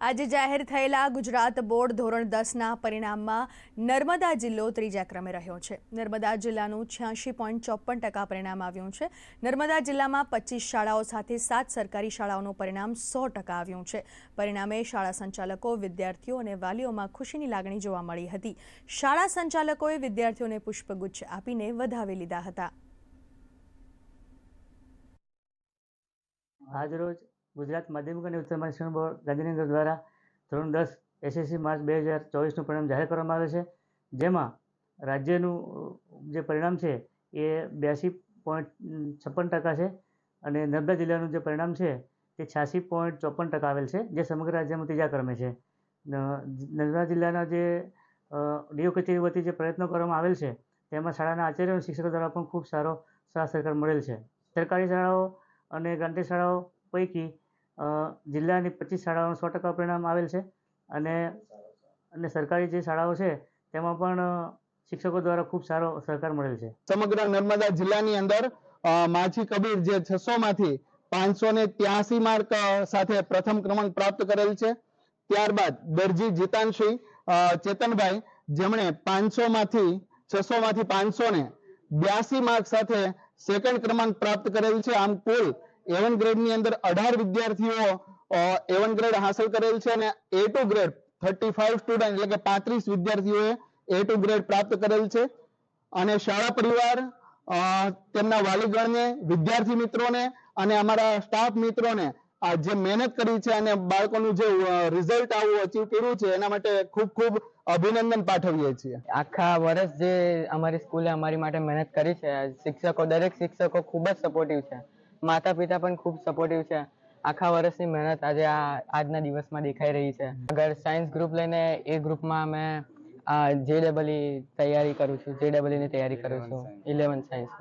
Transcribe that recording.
આજે જાહેર થયેલા ગુજરાત બોર્ડ ધોરણ દસના પરિણામમાં નર્મદા જિલ્લો ત્રીજા ક્રમે રહ્યો છે. નર્મદા જિલ્લાનું છ્યાસી પોઈન્ટ ચોપન ટકા પરિણામ આવ્યું છે. નર્મદા જિલ્લામાં પચીસ શાળાઓ સાથે સાત સરકારી શાળાઓનું પરિણામ સો ટકા આવ્યું છે. પરિણામે શાળા સંચાલકો, વિદ્યાર્થીઓ અને વાલીઓમાં ખુશીની લાગણી જોવા મળી હતી. શાળા સંચાલકોએ વિદ્યાર્થીઓને પુષ્પગુચ્છ આપીને વધાવી લીધા હતા. આજરોજ ગુજરાત માધ્યમિક અને ઉચ્ચ માધ્યમિક શિક્ષણ બોર્ડ ગાંધીનગર દ્વારા ધોરણ દસ એસએસસી માર્ચ બે હજાર ચોવીસનું પરિણામ જાહેર કરવામાં આવે છે. જેમાં રાજ્યનું જે પરિણામ છે એ બ્યાસી પોઈન્ટ છપ્પન ટકા છે અને નર્મદા જિલ્લાનું જે પરિણામ છે તે છ્યાસી પોઈન્ટ ચોપન ટકા આવેલ છે, જે સમગ્ર રાજ્યમાં ત્રીજા ક્રમે છે. નર્મદા જિલ્લાના જે ડીઓ કચેરી વતી જે પ્રયત્નો કરવામાં આવેલ છે તેમાં શાળાના આચાર્ય અને શિક્ષકો દ્વારા પણ ખૂબ સારો સાથ સહકાર મળેલ છે. સરકારી શાળાઓ અને ગ્રાન્ટેડ શાળાઓ પૈકી જિલ્લાની પચીસ શાળાઓનું સો ટકા પરિણામ આવેલ છે અને અને સરકારી જે શાળાઓ છે, તેમાં પણ શિક્ષકો દ્વારા ખૂબ સારો સહકાર મળેલ છે. સમગ્ર નર્મદા જિલ્લાની અંદર માછી કબીર જે છસો માંથી પાંચસો ને ત્યાસી માર્ક સાથે પ્રથમ ક્રમાંક પ્રાપ્ત કરેલ છે. ત્યારબાદ દરજી જીતાનસિંહ ચેતનભાઈ, જેમણે પાંચસો માંથી, છસો માંથી પાંચસો ને બ્યાસી માર્ક સાથે સેકન્ડ ક્રમાંક પ્રાપ્ત કરેલ છે. આમ કુલ એવન ગ્રેડની અંદર અઢાર વિદ્યાર્થીઓ એવન ગ્રેડ હાંસલ કરેલ છે અને A two grade thirty five student એટલે કે પાંત્રીસ વિદ્યાર્થીઓએ એ ટુ ગ્રેડ પ્રાપ્ત કરેલ છે. અને શાળા પરિવાર તેમના વાલીગણને, વિદ્યાર્થી મિત્રોને અને અમારા સ્ટાફ મિત્રોને આ જે મહેનત કરી છે અને બાળકોનું જે રિઝલ્ટ આવું અચીવ કર્યું છે, એના માટે ખૂબ ખૂબ અભિનંદન પાઠવીએ છીએ. આખા વર્ષ જે અમારી સ્કૂલે અમારી માટે મહેનત કરી છે. શિક્ષકો, દરેક શિક્ષકો ખૂબ જ સપોર્ટિવ છે. માતા પિતા પણ ખૂબ સપોર્ટિવ છે. આખા વર્ષની મહેનત આજે આ આજના દિવસમાં દેખાઈ રહી છે. અગર સાયન્સ ગ્રુપ લઈને એ ગ્રુપમાં અમે જે ડબલ તૈયારી કરું છું. જે ડબલની તૈયારી કરું છું. ઇલેવન સાયન્સમાં